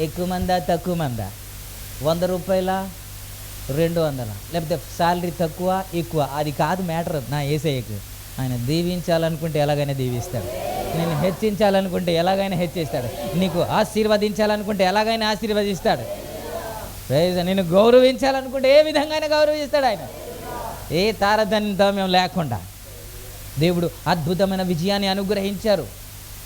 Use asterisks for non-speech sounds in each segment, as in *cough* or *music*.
ఎక్కువ మందా తక్కువ మందా? వంద రూపాయల? రెండు వందల? లేకపోతే శాలరీ తక్కువ ఎక్కువ? అది కాదు మ్యాటర్. నా ఏసయ్యకు. ఆయన దీవించాలనుకుంటే ఎలాగైనా దీవిస్తాడు. నేను హెచ్చించాలనుకుంటే ఎలాగైనా హెచ్చిస్తాడు. నీకు ఆశీర్వదించాలనుకుంటే ఎలాగైనా ఆశీర్వదిస్తాడు. ప్రైజ్ నేను గౌరవించాలనుకుంటే ఏ విధంగానే గౌరవిస్తాడు ఆయన. ఏ తారతమ్యం లేకుండా. దేవుడు అద్భుతమైన విజయాన్ని అనుగ్రహించారు.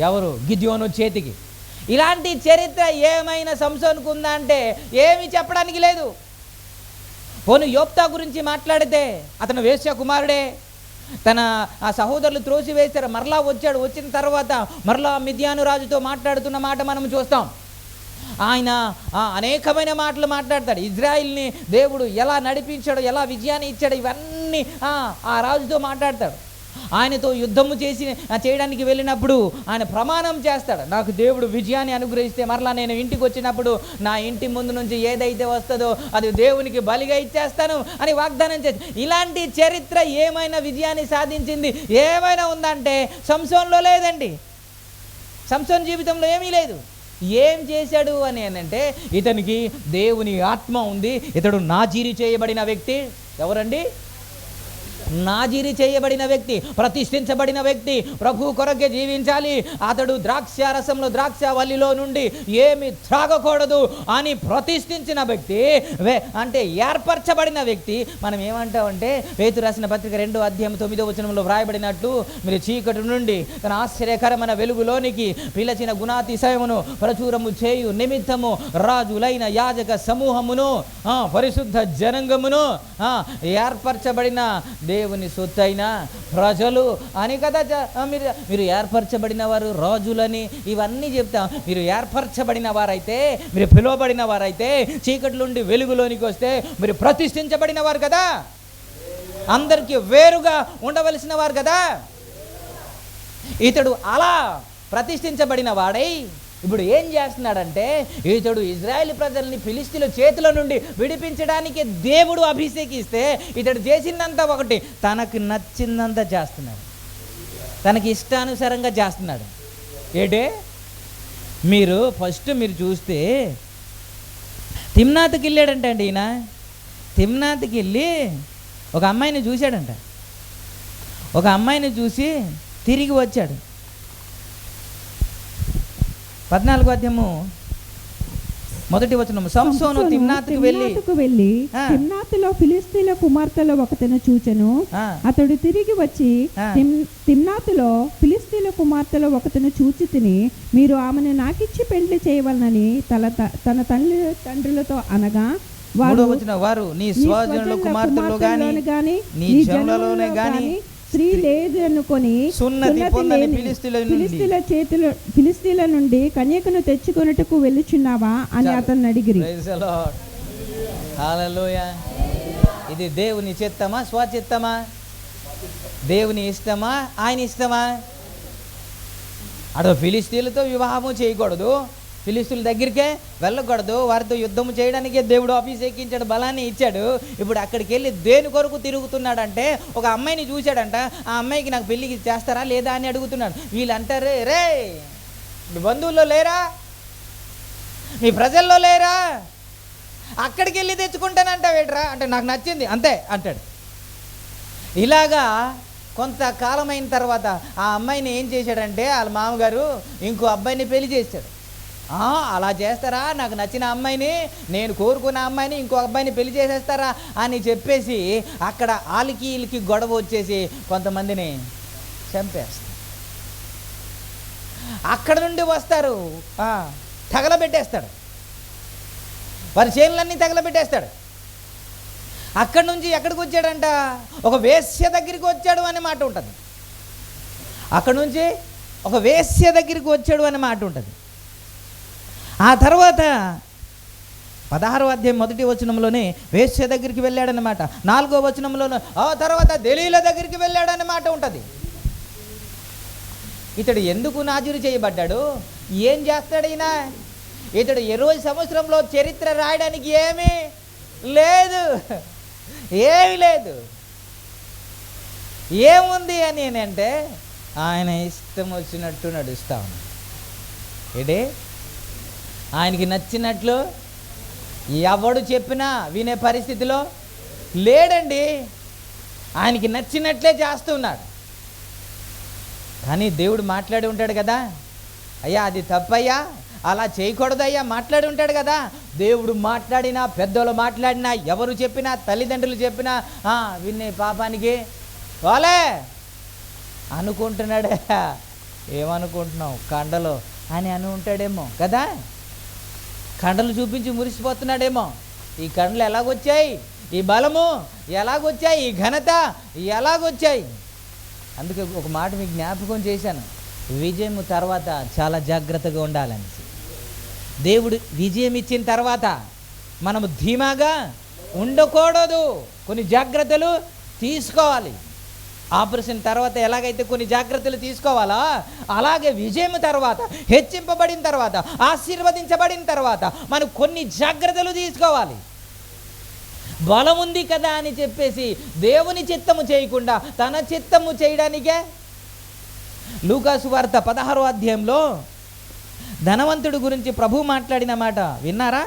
ఎవరు? గిద్యోను చేతికి. ఇలాంటి చరిత్ర ఏమైనా సంసోన్కు ఉందా అంటే ఏమి చెప్పడానికి లేదు. పోను యోప్తా గురించి మాట్లాడితే అతను వేశ్య కుమారుడే. తన ఆ సహోదరులు త్రోసి వేశారు మరలా వచ్చాడు వచ్చిన తర్వాత మరలా మిథ్యాను రాజుతో మాట్లాడుతున్న మాట మనం చూస్తాం. ఆయన అనేకమైన మాటలు మాట్లాడతాడు. ఇజ్రాయిల్ని దేవుడు ఎలా నడిపించాడు ఎలా విజయాన్ని ఇచ్చాడు ఇవన్నీ ఆ, ఆ రాజుతో మాట్లాడతాడు. ఆయనతో యుద్ధము చేసి చేయడానికి వెళ్ళినప్పుడు ఆయన ప్రమాణం చేస్తాడు. నాకు దేవుడు విజయాన్ని అనుగ్రహిస్తే మరలా నేను ఇంటికి వచ్చినప్పుడు నా ఇంటి ముందు నుంచి ఏదైతే వస్తుందో అది దేవునికి బలిగా ఇచ్చేస్తాను అని వాగ్దానం చేసి ఇలాంటి చరిత్ర ఏమైనా విజయాన్ని సాధించింది? ఏమైనా ఉందంటే సంసోన్లో లేదండి. సంసోన్ జీవితంలో ఏమీ లేదు. ఏం చేశాడు అని అంటే ఇతనికి దేవుని ఆత్మ ఉంది. ఇతడు నాజీరి చేయబడిన వ్యక్తి. ఎవరండి? నాజీరి చేయబడిన వ్యక్తి ప్రతిష్ఠించబడిన వ్యక్తి ప్రభు కొరకే జీవించాలి. అతడు ద్రాక్ష రసంలో ద్రాక్ష వల్లిలో నుండి ఏమి త్రాగకూడదు అని ప్రతిష్ఠించిన వ్యక్తి అంటే ఏర్పరచబడిన వ్యక్తి. మనం ఏమంటామంటే పేతు రాసిన పత్రిక రెండో అధ్యాయం తొమ్మిదో వచనంలో వ్రాయబడినట్లు మీరు చీకటి నుండి తన ఆశ్చర్యకరమైన వెలుగులోనికి పిలచిన గుణాతిశయమును ప్రచురము చేయు నిమిత్తము రాజులైన యాజక సమూహమును పరిశుద్ధ జనంగమును ఏర్పరచబడిన ఏర్పరచబడిన దేవుని సొత్తైన ప్రజలు అని కదా మీరు మీరు ఏర్పరచబడిన వారు రాజులని ఇవన్నీ చెప్తాం. మీరు ఏర్పరచబడిన వారైతే మీరు పిలువబడిన వారైతే చీకటి నుండి వెలుగులోనికి వస్తే మీరు ప్రతిష్ఠించబడిన వారు కదా. అందరికీ వేరుగా ఉండవలసిన వారు కదా. ఇతడు అలా ప్రతిష్ఠించబడిన వాడై ఇప్పుడు ఏం చేస్తున్నాడంటే ఇతడు ఇజ్రాయెల్ ప్రజల్ని ఫిలిస్తీన్ల చేతుల నుండి విడిపించడానికి దేవుడు అభిషేకిస్తే ఇతడు చేసిందంతా ఒకటి తనకు నచ్చిందంతా చేస్తున్నాడు. తనకి ఇష్టానుసారంగా చేస్తున్నాడు. ఏటే? మీరు ఫస్ట్ మీరు చూస్తే తిమ్నాథ్కి వెళ్ళాడంట అండి ఈయన. తిమ్నాథ్కి వెళ్ళి ఒక అమ్మాయిని చూశాడంట. ఒక అమ్మాయిని చూసి తిరిగి వచ్చాడు. పద్నాలుగో అధ్యాయము మొదటి వచనము. సంసోను వెళ్ళి తిమ్నాతుకు వెళ్ళి ఆ. తిమ్నాతులో ఫిలిస్తీన్ల కుమార్తెలో ఒకతను చూచెను. అతడు తిరిగి వచ్చి తిమ్నాతులో ఫిలిస్తీన్ల కుమార్తెలో ఒకతను చూచి తిని మీరు ఆమెను నాకిచ్చి పెండ్లి చేయవలనని తన త- తన తల్లి తండ్రులతో అనగా వారు వచనం వారు నీ స్వజనుల కుమార్తెలో గాని నీ జనులలోనే జనులలో గాని గాని స్త్రీ లేదు అనుకొని సున్నతి పొందని ఫిలిస్తీన్ల చేతుల ఫిలిస్తీన్ల నుండి కన్యకను తెచ్చుకొనుటకు వెళ్ళుచున్నావా అని చాలు. అతన్ని అడిగిరి. ఇది దేవుని చిత్తమా స్వచిత్తమా దేవుని ఇష్టమా ఆయన ఇష్టమా? అటు ఫిలిస్తీన్లతో వివాహము చేయకూడదు. ఫిలిస్తుల దగ్గరికే వెళ్ళకూడదు. వారితో యుద్ధం చేయడానికే దేవుడు అభిషేకించాడు బలాన్ని ఇచ్చాడు. ఇప్పుడు అక్కడికి వెళ్ళి దేని కొరకు తిరుగుతున్నాడంటే ఒక అమ్మాయిని చూశాడంట. ఆ అమ్మాయికి నాకు పెళ్ళికి చేస్తారా లేదా అని అడుగుతున్నాడు. వీళ్ళు అంటారు రే మీ బంధువుల్లో లేరా? మీ ప్రజల్లో లేరా? అక్కడికి వెళ్ళి తెచ్చుకుంటానంట వేట్రా అంటే నాకు నచ్చింది అంతే అంటాడు. ఇలాగా కొంతకాలం అయిన తర్వాత ఆ అమ్మాయిని ఏం చేశాడంటే వాళ్ళ మామగారు ఇంకో అబ్బాయిని పెళ్ళి చేశాడు. అలా చేస్తారా? నాకు నచ్చిన అమ్మాయిని నేను కోరుకున్న అమ్మాయిని ఇంకో అబ్బాయిని పెళ్ళి చేసేస్తారా అని చెప్పేసి అక్కడ ఆలికి ఈలికి గొడవ వచ్చేసి కొంతమందిని చంపేస్తారు. అక్కడ నుండి వస్తారు. తగలబెట్టేస్తాడు వారి చేనులన్నీ తగలబెట్టేస్తాడు. అక్కడి నుంచి ఎక్కడికి వచ్చాడంట? ఒక వేశ్య దగ్గరికి వచ్చాడు అనే మాట ఉంటుంది. అక్కడ నుంచి ఒక వేశ్య దగ్గరికి వచ్చాడు అనే మాట ఉంటుంది. ఆ తర్వాత పదహారో అధ్యాయం మొదటి వచనంలోనే వేశ్య దగ్గరికి వెళ్ళాడనమాట నాలుగో వచనంలోనే ఆ తర్వాత దలీల దగ్గరికి వెళ్ళాడనమాట ఉంటుంది. ఇతడు ఎందుకు నాజురు చేయబడ్డాడు? ఏం చేస్తాడు ఈయన? ఇతడు ఇరవై సంవత్సరంలో చరిత్ర రాయడానికి ఏమీ లేదు. ఏమీ లేదు. ఏముంది అని అంటే ఆయన ఇష్టం వచ్చినట్టు నడుస్తా ఉన్నాడు. ఏంటి ఆయనకి నచ్చినట్లు ఎవడు చెప్పినా వినే పరిస్థితిలో లేడండి. ఆయనకి నచ్చినట్లే చేస్తున్నాడు కానీ దేవుడు మాట్లాడి ఉంటాడు కదా. అయ్యా అది తప్పయ్యా. అలా చేయకూడదయ్యా మాట్లాడి ఉంటాడు కదా. దేవుడు మాట్లాడినా పెద్దోళ్ళు మాట్లాడినా ఎవరు చెప్పినా తల్లిదండ్రులు చెప్పినా వినే విన్నే పాపానికి. వాలే అనుకుంటున్నాడే. ఏమనుకుంటున్నావు? కండలో అని అని ఉంటాడేమో కదా. కండలు చూపించి మురిసిపోతున్నాడేమో. ఈ కండలు ఎలాగొచ్చాయి? ఈ బలము ఎలాగొచ్చాయి? ఈ ఘనత ఎలాగొచ్చాయి? అందుకే ఒక మాట మీకు జ్ఞాపకం చేశాను. విజయం తర్వాత చాలా జాగ్రత్తగా ఉండాలనేసి. దేవుడు విజయం ఇచ్చిన తర్వాత మనము ధీమాగా ఉండకూడదు. కొన్ని జాగ్రత్తలు తీసుకోవాలి. ఆపరేషన్ తర్వాత ఎలాగైతే కొన్ని జాగ్రత్తలు తీసుకోవాలా అలాగే విజయం తర్వాత హెచ్చింపబడిన తర్వాత ఆశీర్వదించబడిన తర్వాత మనం కొన్ని జాగ్రత్తలు తీసుకోవాలి. బలం ఉంది కదా అని చెప్పేసి దేవుని చిత్తము చేయకుండా తన చిత్తము చేయడానికే? లూకాసు వార్త పదహారో అధ్యాయంలో ధనవంతుడు గురించి ప్రభు మాట్లాడిన మాట విన్నారా?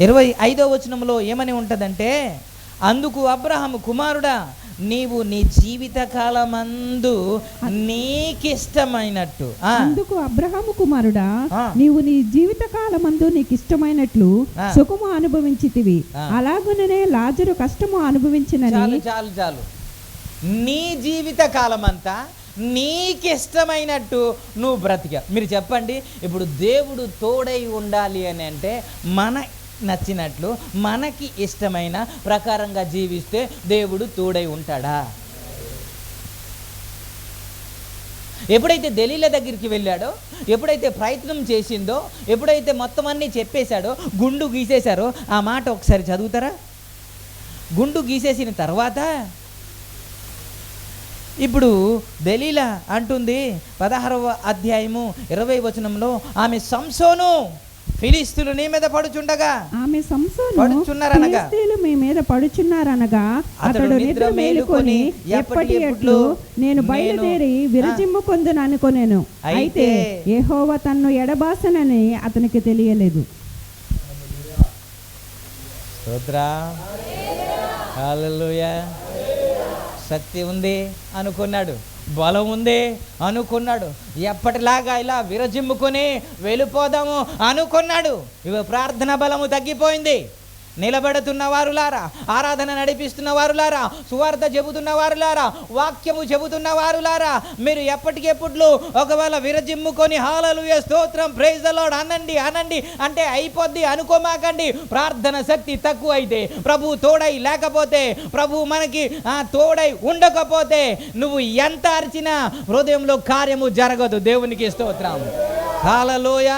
ఇరవై ఐదో వచనంలో ఏమని ఉంటుందంటే అందుకు అబ్రహాము కుమారుడా నీవు నీ జీవిత కాలమందు నీకిష్టమైనట్టు అందుకు అబ్రహాము కుమారుడా. నీవు నీ జీవిత కాలమందు నీకు ఇష్టమైనట్లు. సుఖము అనుభవించితివి. అలాగుననే లాజరు కష్టము చాలు అనుభవించినని చాలు చాలు నీ జీవిత కాలమంతా నీకిష్టమైనట్టు నువ్వు బ్రతికా మీరు చెప్పండి ఇప్పుడు దేవుడు తోడై ఉండాలి అని అంటే మన నచ్చినట్లు మనకి ఇష్టమైన ప్రకారంగా జీవిస్తే దేవుడు తోడై ఉంటాడా? ఎప్పుడైతే దలీల దగ్గరికి వెళ్ళాడో ఎప్పుడైతే ప్రయత్నం చేసిందో ఎప్పుడైతే మొత్తం అన్నీ చెప్పేశాడో గుండు గీసేశారో ఆ మాట ఒకసారి చదువుతారా? గుండు గీసేసిన తర్వాత ఇప్పుడు దలీల అంటుంది పదహారవ అధ్యాయము ఇరవై వచనంలో ఆమె సంసోను ఫిలిస్తులు నీ మీద పడుచుండగా? ఆమె సంసోను పడుచున్నారనగా. ఫిలిష్తీయులు మీ మీద పడుచున్నారనగా అతడు నిద్ర మేలుకొని ఎప్పటి ఎట్లు నేను బయలుదేరి విరజిమ్ము కొందును అనుకొనేను. అయితే అయితే యెహోవా తన్ను ఎడబాసనని అతనికి తెలియలేదు. స్తోత్రా. హల్లెలూయా శక్తి ఉంది అనుకున్నాడు. బలం ఉంది అనుకున్నాడు. ఎప్పటిలాగా ఇలా విరజిమ్ముకొని వెళ్ళిపోదాము అనుకున్నాడు. ఇవి ప్రార్థన బలము తగ్గిపోయింది. నిలబెడుతున్న వారులారా ఆరాధన నడిపిస్తున్న వారులారా సువార్త చెబుతున్న వారులారా వాక్యము చెబుతున్న వారులారా మీరు ఎప్పటికెప్పుడు ఒకవేళ విరజిమ్ముకొని హాలలు స్తోత్రం ప్రైజ్ లోడ్ అనండి అనండి అంటే అయిపోద్ది అనుకోమాకండి ప్రార్థన శక్తి తక్కువ అయితే ప్రభు తోడై లేకపోతే ప్రభు మనకి ఆ, తోడై ఉండకపోతే నువ్వు ఎంత అరిచినా హృదయంలో కార్యము జరగదు దేవునికి స్తోత్రం. హాలలోయ!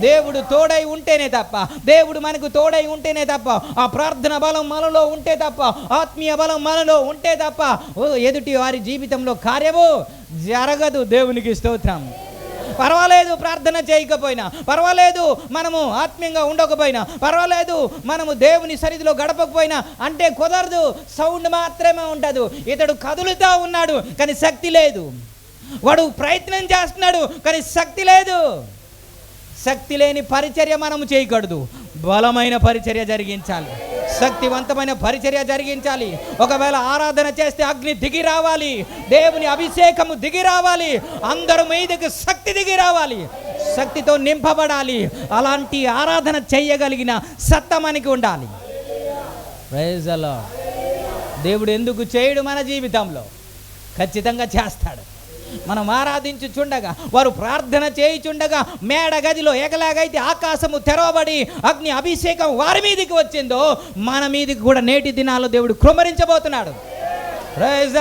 దేవుడు తోడై ఉంటేనే తప్ప దేవుడు మనకు తోడై ఉంటేనే తప్ప ఆ ప్రార్థన బలం మనలో ఉంటే తప్ప ఆత్మీయ బలం మనలో ఉంటే తప్ప ఓ ఎదుటి వారి జీవితంలో కార్యము జరగదు దేవునికి స్తోత్రం. పర్వాలేదు ప్రార్థన చేయకపోయినా పర్వాలేదు మనము ఆత్మీయంగా ఉండకపోయినా పర్వాలేదు మనము దేవుని సన్నిధిలో గడపకపోయినా అంటే కుదరదు సౌండ్ మాత్రమే ఉండదు. ఇతడు కదులుతూ ఉన్నాడు కానీ శక్తి లేదు. వాడు ప్రయత్నం చేస్తున్నాడు కానీ శక్తి లేదు. శక్తి లేని పరిచర్య మనము చేయకూడదు. బలమైన పరిచర్య జరిగించాలి. శక్తివంతమైన పరిచర్య జరిగించాలి. ఒకవేళ ఆరాధన చేస్తే అగ్ని దిగి రావాలి. దేవుని అభిషేకము దిగి రావాలి. అందరి మీదకి శక్తి దిగి రావాలి. శక్తితో నింపబడాలి. అలాంటి ఆరాధన చేయగలిగిన సత్త మనకి ఉండాలి ప్రైజలో దేవుడు ఎందుకు చేయడు మన జీవితంలో? ఖచ్చితంగా చేస్తాడు. మనం ఆరాధించుచుండగా వారు ప్రార్థన చేయుచుండగా మేడ గదిలో ఎగలాగైతే ఆకాశము తెరవబడి అగ్ని అభిషేకం వారి మీదకి వచ్చిందో మన మీదకి కూడా నేటి దినాల్లో దేవుడు కృమరించబోతున్నాడు ప్రైజ్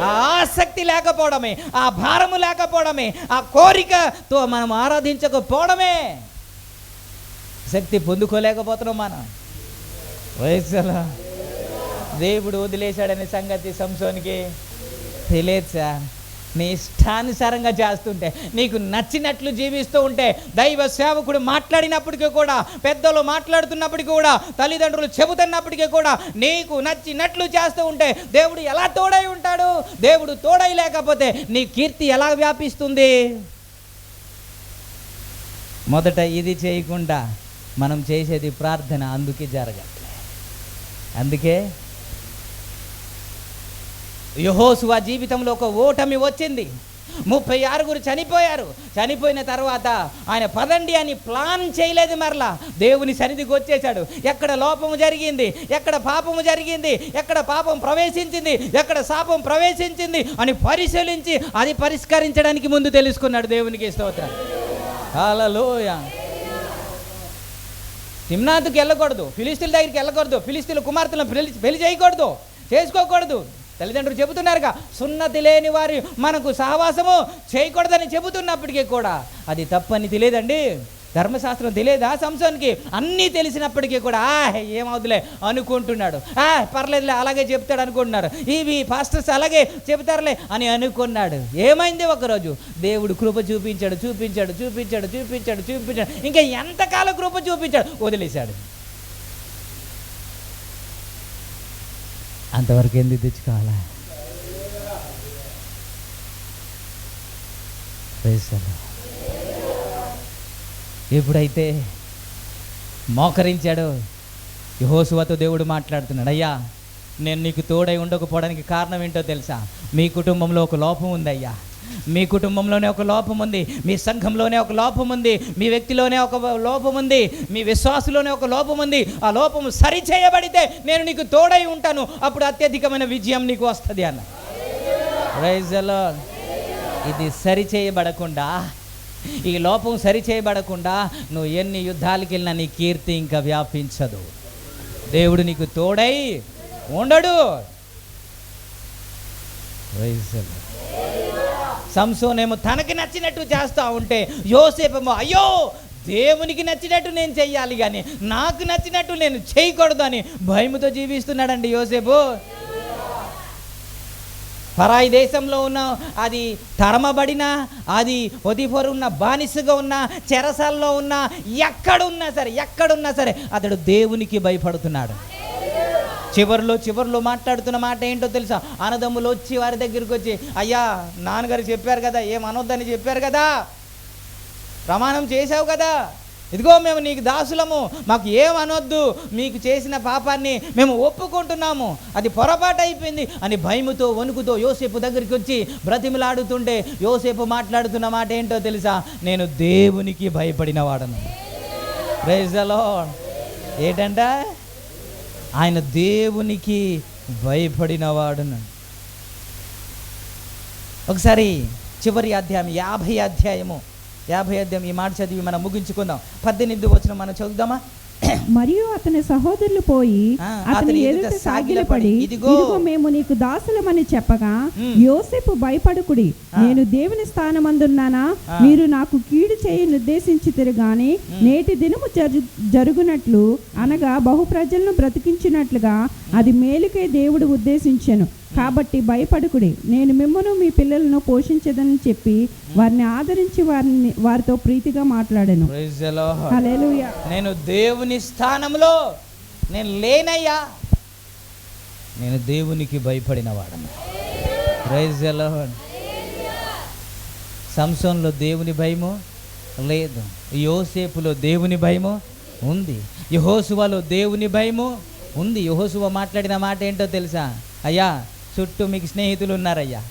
ఆ ఆసక్తి లేకపోవడమే ఆ భారము లేకపోవడమే ఆ కోరికతో మనం ఆరాధించకపోవడమే. శక్తి పొందుకోలేకపోతున్నాం మనం. వయసులో దేవుడు వదిలేశాడనే సంగతి సంసోనికి తెలియదు సార్. నీ ఇష్టానుసారంగా చేస్తుంటే నీకు నచ్చినట్లు జీవిస్తూ ఉంటే దైవ సేవకుడు మాట్లాడినప్పటికీ కూడా పెద్దలు మాట్లాడుతున్నప్పటికీ కూడా తల్లిదండ్రులు చెబుతున్నప్పటికీ కూడా నీకు నచ్చినట్లు చేస్తూ ఉంటే దేవుడు ఎలా తోడై ఉంటాడు? దేవుడు తోడై లేకపోతే నీ కీర్తి ఎలా వ్యాపిస్తుంది? మొదట ఇది చేయకుండా మనం చేసేది ప్రార్థన అందుకే జరగట్లే. అందుకే యహోసువ జీవితంలో ఒక ఓటమి వచ్చింది. ముప్పై ఆరుగురు చనిపోయారు. చనిపోయిన తర్వాత ఆయన పదండి అని ప్లాన్ చేయలేదు మరలా. దేవుని సన్నిధికి వచ్చేశాడు. ఎక్కడ లోపము జరిగింది? ఎక్కడ పాపము జరిగింది? ఎక్కడ పాపం ప్రవేశించింది? ఎక్కడ శాపం ప్రవేశించింది? అని పరిశీలించి అది పరిష్కరించడానికి ముందు తెలుసుకున్నాడు దేవునికి స్తోత్రం. హల్లెలూయా. తిమ్నాథ్కి వెళ్ళకూడదు. ఫిలిస్తీన్ దగ్గరికి వెళ్ళకూడదు. ఫిలిస్తీన్ కుమార్తెలను పెళ్ళి పెళ్ళి చేయకూడదు. చేసుకోకూడదు. తల్లిదండ్రులు చెబుతున్నారుగా సున్నతి లేని వారి మనకు సహవాసము చేయకూడదని చెబుతున్నప్పటికీ కూడా అది తప్పని తెలియదండి. ధర్మశాస్త్రం తెలియదా సంసోన్కి? అన్నీ తెలిసినప్పటికీ కూడా ఆ ఏమవుతులే అనుకుంటున్నాడు. ఆ పర్లేదులే అలాగే చెప్తాడు అనుకుంటున్నారు. ఇవి పాస్టర్స్ అలాగే చెబుతారులే అని అనుకున్నాడు. ఏమైంది ఒకరోజు? దేవుడు కృప చూపించాడు చూపించాడు చూపించాడు చూపించాడు చూపించాడు. ఇంకా ఎంతకాలం కృప చూపించాడు? వదిలేశాడు. అంతవరకు ఎందుకు తెచ్చుకోవాలా? Praise ఎప్పుడైతే మోకరించాడో యహోసువతో దేవుడు మాట్లాడుతున్నాడు అయ్యా నేను నీకు తోడై ఉండకపోవడానికి కారణం ఏంటో తెలుసా? మీ కుటుంబంలో ఒక లోపం ఉంది అయ్యా మీ కుటుంబంలోనే ఒక లోపం ఉంది మీ సంఘంలోనే ఒక లోపం ఉంది మీ వ్యక్తిలోనే ఒక లోపం ఉంది మీ విశ్వాసంలోనే ఒక లోపం ఉంది. ఆ లోపం సరి చేయబడితే నేను నీకు తోడై ఉంటాను. అప్పుడు అత్యధికమైన విజయం నీకు వస్తుంది అన్న. రైజలో ఇది సరి చేయబడకుండా ఈ లోపం సరి చేయబడకుండా నువ్వు ఎన్ని యుద్ధాలకు వెళ్ళినా నీ కీర్తి ఇంకా వ్యాపించదు. దేవుడు నీకు తోడై ఉండడు. రైజలో. సంసోనేమో తనకి నచ్చినట్టు చేస్తూ ఉంటే యోసేపేమో అయ్యో దేవునికి నచ్చినట్టు నేను చెయ్యాలి కానీ నాకు నచ్చినట్టు నేను చేయకూడదు అని భయముతో జీవిస్తున్నాడండి యోసేపు. పరాయి దేశంలో ఉన్న అది తరమబడిన అది ఒదిఫర్ ఉన్న బానిసగా ఉన్న చెరసాల్లో ఉన్న ఎక్కడున్నా సరే ఎక్కడున్నా సరే అతడు దేవునికి భయపడుతున్నాడు. చివరిలో చివరిలో మాట్లాడుతున్న మాట ఏంటో తెలుసా? అన్నదమ్ములు వచ్చి వారి దగ్గరికి వచ్చి అయ్యా నాన్నగారు చెప్పారు కదా ఏం అనొద్దని చెప్పారు కదా? ప్రమాణం చేసావు కదా? ఇదిగో మేము నీకు దాసులము మాకు ఏమనొద్దు మీకు చేసిన పాపాన్ని మేము ఒప్పుకుంటున్నాము అది పొరపాటు అయిపోయింది అని భయముతో వణుకుతో యోసేపు దగ్గరికి వచ్చి బ్రతిమలాడుతుంటే యోసేపు మాట్లాడుతున్న మాట ఏంటో తెలుసా? నేను దేవునికి భయపడిన వాడను. ప్రైజ్ అలో ఏంటంటే ఆయన దేవునికి భయపడినవాడును. ఒకసారి చివరి అధ్యాయం యాభై అధ్యాయము. యాభై అధ్యాయం ఈ మాట చదివి మనం ముగించుకుందాం. పద్దెనిమిది వచ్చిన మనం చదువుదామా? *coughs* మరియు అతని సహోదరులు పోయి అతని ఎదుట సాగిలపడి "ఇదిగో." మేము నీకు దాసులమని చెప్పగా. యోసేపు భయపడుకుడి. నేను దేవుని స్థానమందున్నానా. మీరు నాకు కీడు చేయి నిర్దేశించితిరు గాని నేటి దినము జరు జరుగునట్లు అనగా బహు ప్రజలను బ్రతికించినట్లుగా అది మేలుకే దేవుడు ఉద్దేశించెను కాబట్టి భయపడుకుడి. నేను మిమ్మను మీ పిల్లలను పోషించదని చెప్పి వారిని ఆదరించి వారిని వారితో ప్రీతిగా మాట్లాడాను. నేను దేవుని స్థానంలో నేను లేనయ్యా. నేను దేవునికి భయపడిన వాడను. ప్రైజ్ లార్డ్ సంసంలో దేవుని భయము? లేదు. యోసేపులో దేవుని భయము? ఉంది. యహోసువలో దేవుని భయము? ఉంది. యహోసువ మాట్లాడిన మాట ఏంటో తెలుసా? అయ్యా చుట్టూ మీకు స్నేహితులు ఉన్నారయ్యా.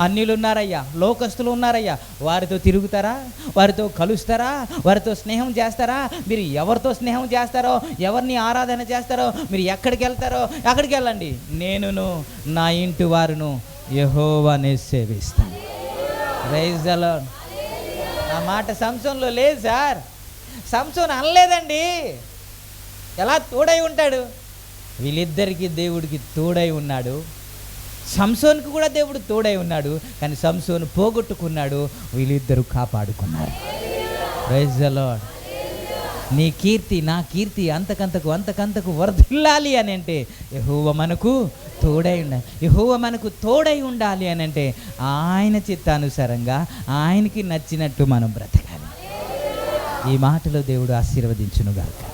అన్యులు ఉన్నారయ్యా లోకస్తులు ఉన్నారయ్యా. వారితో తిరుగుతారా? వారితో కలుస్తారా? వారితో స్నేహం చేస్తారా? మీరు ఎవరితో స్నేహం చేస్తారో? ఎవరిని ఆరాధన చేస్తారో? మీరు ఎక్కడికి వెళ్తారో? అక్కడికి వెళ్ళండి. నేనును నా ఇంటి వారును యహోవానే సేవిస్తాను. రైజ్ ద ఆ మాట సంసంలో లేదు సార్. సంసోన్ అనలేదండి. ఎలా తోడై ఉంటాడు? వీళ్ళిద్దరికీ దేవుడికి తోడై ఉన్నాడు. సంసోన్కి కూడా దేవుడు తోడై ఉన్నాడు కానీ సంసోను పోగొట్టుకున్నాడు వీళ్ళిద్దరూ కాపాడుకున్నారు. ప్రైజ్ లార్డ్ నీ కీర్తి నా కీర్తి అంతకంతకు అంతకంతకు వరదిల్లాలి అని అంటే యహోవ మనకు తోడై ఉండాలి యహోవ మనకు తోడై ఉండాలి అని అంటే ఆయన చిత్తానుసారంగా ఆయనకి నచ్చినట్టు మనం బ్రతకాలి. ఈ మాటలో దేవుడు ఆశీర్వదించునుగాక.